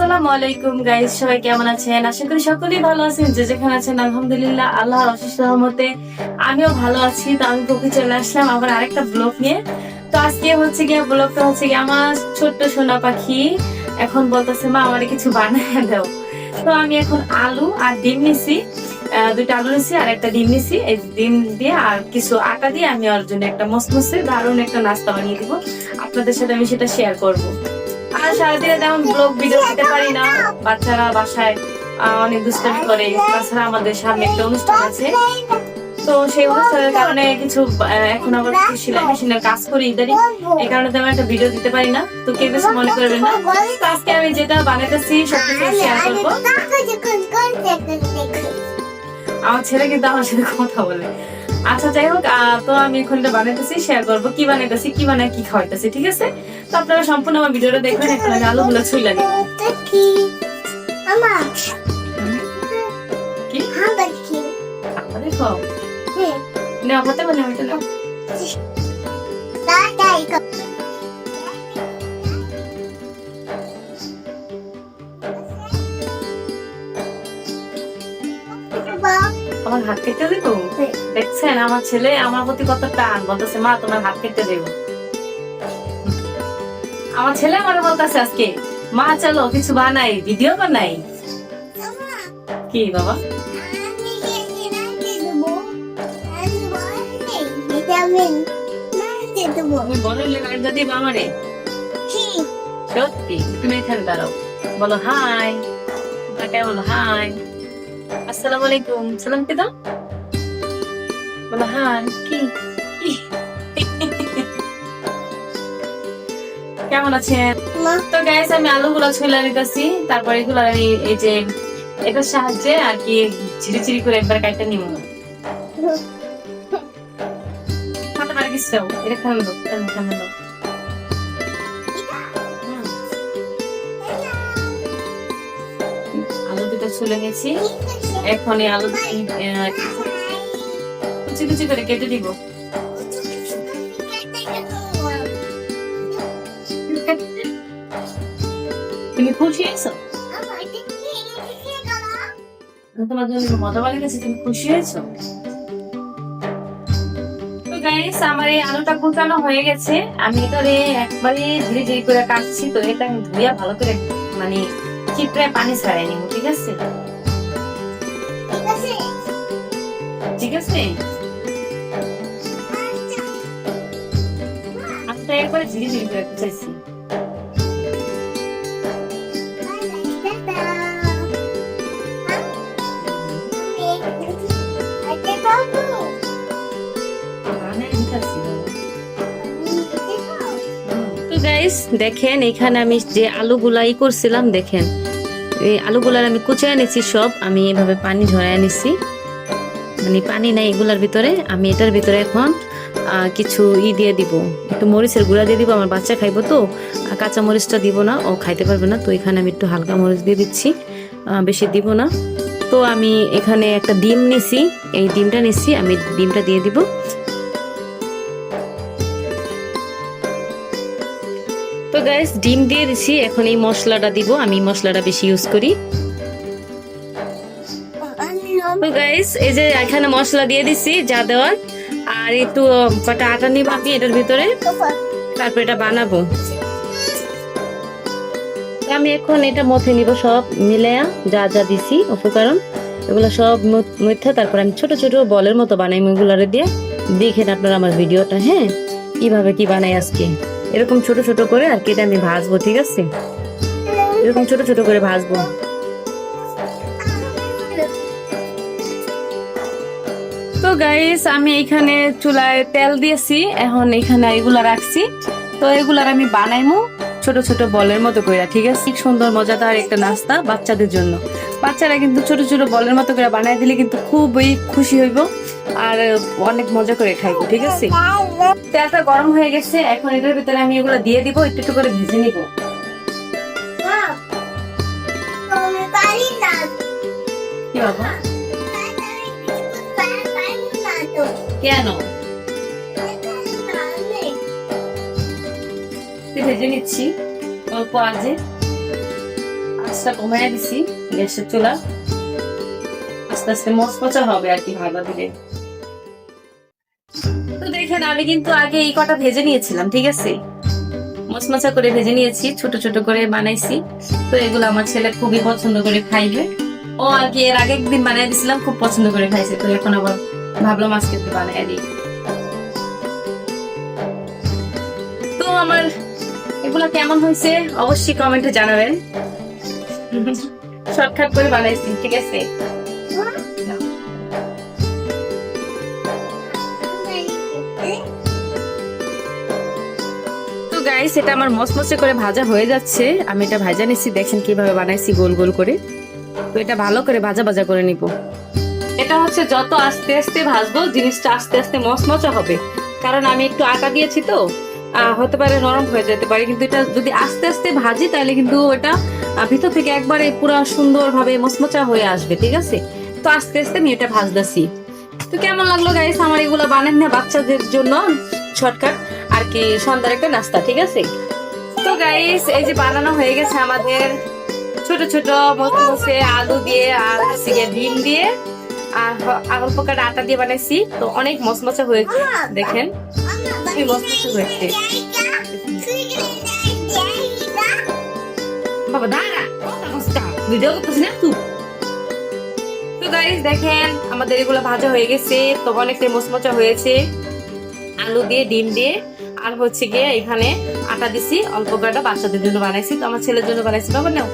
আলাইকুম সবাই কেমন আছেন? আশা করি সকলেই ভালো আছেন, যে যেখানে আছেন, আলহামদুলিল্লাহ, আল্লাহর অশেষ আমিও ভালো আছি। তো আমি চলে আসলাম আবার আরেকটা ব্লগ নিয়ে। তো আজকে হচ্ছে গিয়ে ব্লগটা হচ্ছে গিয়ে আমার ছোট্ট সোনা পাখি। এখন বলতেছে, মা, আমার কিছু বানায় দাও। তো আমি এখন আলু আর ডিম নিছি। দুইটা আলু নিছি আর একটা ডিম নিছি। এই ডিম দিয়ে আর কিছু আটা দিয়ে আমি ওর জন্য একটা মসমসে দারুণ একটা নাস্তা বানিয়ে দিব। আপনাদের সাথে আমি সেটা শেয়ার করব। আর সারাদিনে তেমন ব্লগ ভিডিও দিতে পারি না। বাচ্চারা বাসায় অনেক দুষ্টামি করে। তাছাড়া আমাদের সামনে একটা অনুষ্ঠান আছে। তো সেই অনুষ্ঠানের কারণে কিছু এখন আবার সেলাই মেশিনের কাজ করি ইদারি এই কারণে তেমন একটা ভিডিও দিতে পারি না। তো কেউ কিছু মনে করবেন না। আজকে আমি যেটা বানাইতেছি, সবকিছু শেয়ার করব। আমার ছেলে কিন্তু আমার সাথে কথা বলে। আচ্ছা যাই হোক তো আমি এখন এটা বানাইতেছি শেয়ার করব, কি বানাইতেছি, কি বানায়, কি খাওয়াইতেছি, ঠিক আছে? তো আপনারা সম্পূর্ণ আমার ভিডিওটা দেখবেন, এখন আমি আলুগুলো ছুইলা নিব আমার হাত কেটে দিব দেখছেন আমার ছেলে আমার প্রতি কত টান। বলতেছে মা তোমার হাত কেটে দেব। আমার ছেলে আমার বলতেছে আজকে মা চলো কিছু বানাই ভিডিও বানাই। কি বাবা? যদি সত্যি? তুমি এখানে দাঁড়াও। বলো হাই। বলো হাই। আসসালামু আলাইকুম। সালাম কে দাও? বলো হাই কি? কেমন আছেন? তো গাইস আমি আলুগুলো ছুলে নিতেছি। তারপর এগুলো আমি এই যে এটার সাহায্যে আর কি চিড়ি চিড়ি করে একবার কাটতে নিব। পারে এটা দাও দাও আলু দুটো ছুলে নিয়েছি। এখন এই আলু কুচি কুচি করে কেটে দিব। তুমি খুশি হয়েছো? তোমার জন্য মজা ভালো গেছে? তুমি খুশি হয়েছো? গাইস আমার এই আলুটা কুচানো হয়ে গেছে। আমি এটারে একবারে ধীরে ধীরে করে কাটছি, তো এটা আমি ধুইয়া ভালো করে মানে চিপড়ায় পানি ছাড়াই নিব, ঠিক আছে? ঠিক আছে? করে কুচাইছি মানে গাইস দেখেন, এখানে আমি যে আলুগুলা ই করছিলাম, দেখেন। এই আলুগুলার আমি কুচিয়ে এনেছি সব, আমি এভাবে পানি ঝরাই এনেছি। মানে পানি নাই এগুলার ভিতরে, আমি এটার ভিতরে এখন কিছু ই দিয়ে দিব। একটু মরিচের গুঁড়া দিয়ে দিব, আমার বাচ্চা খাইবো তো কাঁচা মরিচটা দিব না, ও খাইতে পারবে না, তো এখানে আমি একটু হালকা মরিচ দিয়ে দিচ্ছি বেশি দিব না। তো আমি এখানে একটা ডিম নিছি, এই ডিমটা নিছি, আমি ডিমটা দিয়ে দিব। তো গাইস ডিম দিয়ে দিছি, এখন এই মশলাটা দিব, আমি মশলাটা বেশি ইউজ করি। তো গাইস এই যে এখানে মশলা দিয়ে দিছি, যা দেওয়ার। আর একটু কটা আটা নিব আমি এটার ভিতরে। তারপর এটা বানাবো। আমি এখন এটা মথে নিব সব মিলে যা যা দিছি, উপকরণ, এগুলো সব মধ্যে তারপর আমি ছোট ছোট বলের মতো বানাই এগুলারে দিয়ে। দেখেন আপনারা আমার ভিডিওটা হ্যাঁ? কীভাবে কি বানাই আজকে? এরকম ছোট ছোট করে আর কি এটা আমি ভাজবো, ঠিক আছে? এরকম ছোট ছোট করে ভাজবো। তো গাইস আমি এখানে চুলায় তেল দিয়েছি। এখন এখানে এগুলা রাখছি। তো এগুলার আমি বানাইমু ছোট ছোট বলের মতো করে ঠিক আছে? সুন্দর মজাদার একটা নাস্তা বাচ্চাদের জন্য। বাচ্চারা কিন্তু ছোট ছোট বলের মতো করে বানাই দিলে কিন্তু খুবই খুশি হইব আর অনেক মজা করে খাইবো ঠিক আছে? তেলটা গরম হয়ে গেছে এখন এটার ভিতরে আমি এগুলো দিয়ে দিব একটু একটু করে ভেজে নিব। কি বাবা? কেন? ভেজে নিচ্ছি। অল্প আজে আঁচটা কমাই দিছি, গ্যাসের চুলা। আস্তে আস্তে মচমচা হবে আর কি ভাবা দিলে দেখেন, আমি কিন্তু আগে এই কটা ভেজে নিয়েছিলাম, ঠিক আছে? মচমচা করে ভেজে নিয়েছি, ছোট ছোট করে বানাইছি। তো এগুলো আমার ছেলে খুবই পছন্দ করে খাইবে। ও আর কি এর আগে একদিন বানাই দিছিলাম, খুব পছন্দ করে খাইছে। তো এখন আবার ভাবলাম আজকে একটু বানাই দিই। তো আমার এগুলা কেমন হয়েছে অবশ্যই কমেন্টে জানাবেন। শর্টকাট করে বানাইছি, ঠিক আছে? গাইস এটা আমার মসমসে করে ভাজা হয়ে যাচ্ছে। আমি এটা ভাজা নিচ্ছি দেখেন কীভাবে বানাইছি গোল গোল করে। তো এটা ভালো করে ভাজা ভাজা করে নিব। এটা হচ্ছে যত আস্তে আস্তে ভাজবো, জিনিসটা আস্তে আস্তে মচমচা হবে। কারণ আমি একটু আটা দিয়েছি তো হতে পারে নরম হয়ে যেতে পারে, কিন্তু এটা যদি আস্তে আস্তে ভাজি, তাহলে কিন্তু এটা ভিতর থেকে একবারে পুরো সুন্দরভাবে মচমচা হয়ে আসবে, ঠিক আছে? তো আস্তে আস্তে আমি এটা ভাজতেছি। তো কেমন লাগল গাইস আমার এগুলো বানান না বাচ্চাদের জন্য শর্টকাট আর কি সন্ধ্যার একটা নাস্তা, ঠিক আছে? তো গাইস এই যে বানানো হয়ে গেছে আমাদের ছোট ছোট মচমচে আলু দিয়ে আর ডিম দিয়ে। আর হ- আর অল্প কাটা আটা দিয়ে বানাইছি। তো অনেক মচমচা হয়েছে, দেখেন। খুবই মচমচে হয়েছে। বাবা, দাঁড়া তুই গাইস দেখেন, আমাদের এগুলো ভাজা হয়ে গেছে, তো অনেকটাই মচমচা হয়েছে। আলু দিয়ে, ডিম দিয়ে, আর হচ্ছে গিয়ে এখানে আটা দিছি, অল্প কটা বাচ্চাদের জন্য বানাইছি। তো আমার ছেলের জন্য বানাইছি, বাবা, নাও।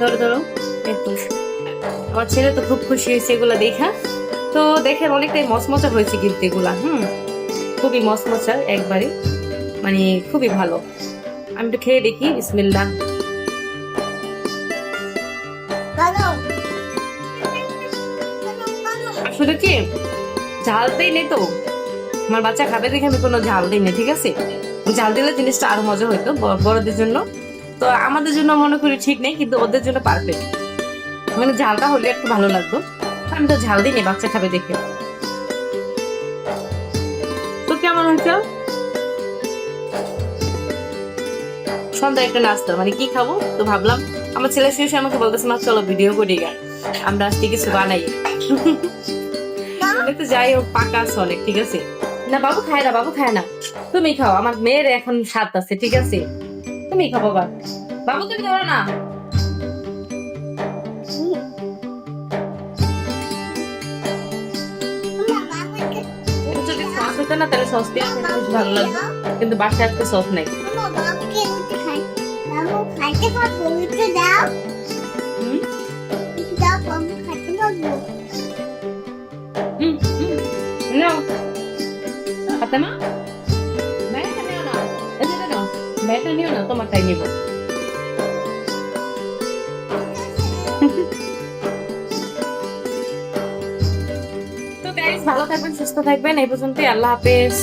ধরো ধরো। একটু আমার ছেলে তো খুব খুশি হয়েছে এগুলা দেখা। তো দেখেন অনেকটাই মচমচা হয়েছে কিন্তু এগুলা, হুম? খুবই মচমচা একবারে মানে খুবই ভালো। আমি একটু খেয়ে দেখি বিসমিল্লা আসলে কি, ঝাল দেই নেই তো। আমার বাচ্চা খাবে দেখে আমি কোনো ঝাল দিই না ঠিক আছে? ঝাল দিলে জিনিসটা আরও মজা হইতো বড়দের জন্য। তো আমাদের জন্য মনে করি ঠিক নেই, কিন্তু ওদের জন্য পারফেক্ট মানে ঝালটা হলে একটু ভালো লাগতো আমি তো ঝাল দিইনি, বাচ্চা খাবে দেখে। তো কেমন হয়েছে? সন্ধ্যা একটা নাস্তা মানে কি খাব? তো ভাবলাম, আমার ছেলে শুয়ে আমাকে বলতেছে, মা, চলো ভিডিও করি গা। আমরা আজকে কিছু বানাই। তো যাই হোক, পাকা আছে অনেক, ঠিক আছে? না, বাবু খায় না, বাবু খায় না। তুমি খাও, আমার মেয়ের এখন স্বাদ আছে, ঠিক আছে? তুমি খাব বাবু, তুমি ধরো না। যদি সস হতো না তাহলে সস দিয়ে খেতে বেশ ভালো লাগতো কিন্তু বাসায় আজকে সস নাই হুম হুম হুম নাও ফাতেমা ব্যাগটা নিও না এই যে নাও ব্যাগটা নিও না তোমারটাই নিব ভালো থাকবেন সুস্থ থাকবেন। এই পর্যন্তই আল্লাহ হাফেজ।